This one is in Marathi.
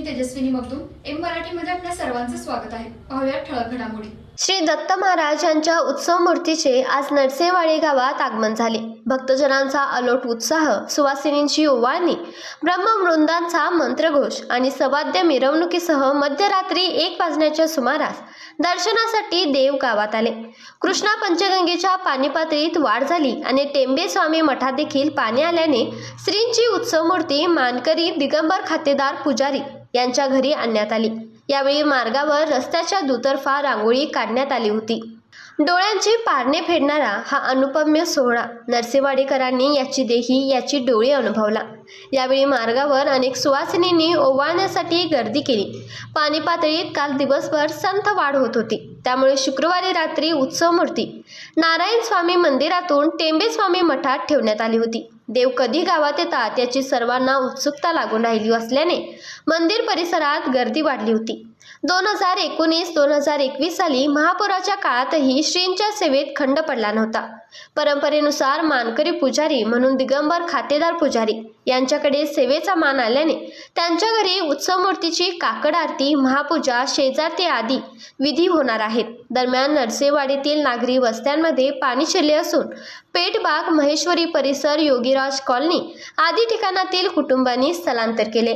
मी तेजस्विनी मगदूम एम मराठीमध्ये आपल्या सर्वांचं स्वागत आहे. पाहूया ठळक घडामोडी. श्री दत्त महाराज यांच्या उत्सव मूर्तीचे आज नरसेवाडी गावात आगमन झाले. भक्तजनांचा अलोट उत्साह सुवासिनींची ओवाळणी ब्रह्मवृंदांचा मंत्रघोष आणि सवाद्य मिरवणुकीसह मध्यरात्री एक वाजण्याच्या सुमारास दर्शनासाठी देव गावात आले. कृष्णा पंचगंगेच्या पाणीपातळीत वाढ झाली आणि टेंबे स्वामी मठात देखील पाणी आल्याने श्रींची उत्सव मूर्ती मानकरी दिगंबर खातेदार पुजारी यांच्या घरी आणण्यात आली. यावेळी मार्गावर रस्त्याच्या दुतर्फा रांगोळी काढण्यात आली होती. डोळ्यांची पारणे फेडणारा हा अनुपम्य सोहळा नरसेवाडीकरांनी याची देही याची डोळी अनुभवला. यावेळी मार्गावर अनेक सुवासिनींनी ओवाळण्यासाठी गर्दी केली. पाणी पातळीत काल दिवसभर संथ वाढ होत होती. त्यामुळे शुक्रवारी रात्री उत्सव मूर्ती. नारायण स्वामी मंदिरातून टेंबे स्वामी मठात ठेवण्यात आली होती. देव कधी गावात येतात याची सर्वांना उत्सुकता लागून राहिली असल्याने मंदिर परिसरात गर्दी वाढली होती. दोन हजार एकोणीस दोन हजार एकवीस साली महापुराच्या काळातही श्रींच्या सेवेत खंड पडला नव्हता. परंपरेनुसार मानकरी पुजारी म्हणून दिगंबर खातेदार पुजारी यांच्याकडे सेवेचा मान आल्याने त्यांच्या घरी उत्सव मूर्तीची काकड आरती महापूजा शेजारती आदी विधी होणार आहेत. दरम्यान नरसेवाडीतील नागरी वस्त्यांमध्ये पाणी शिरले असून पेटबाग महेश्वरी परिसर योगीराज कॉलनी आदी ठिकाणातील कुटुंबांनी स्थलांतर केले.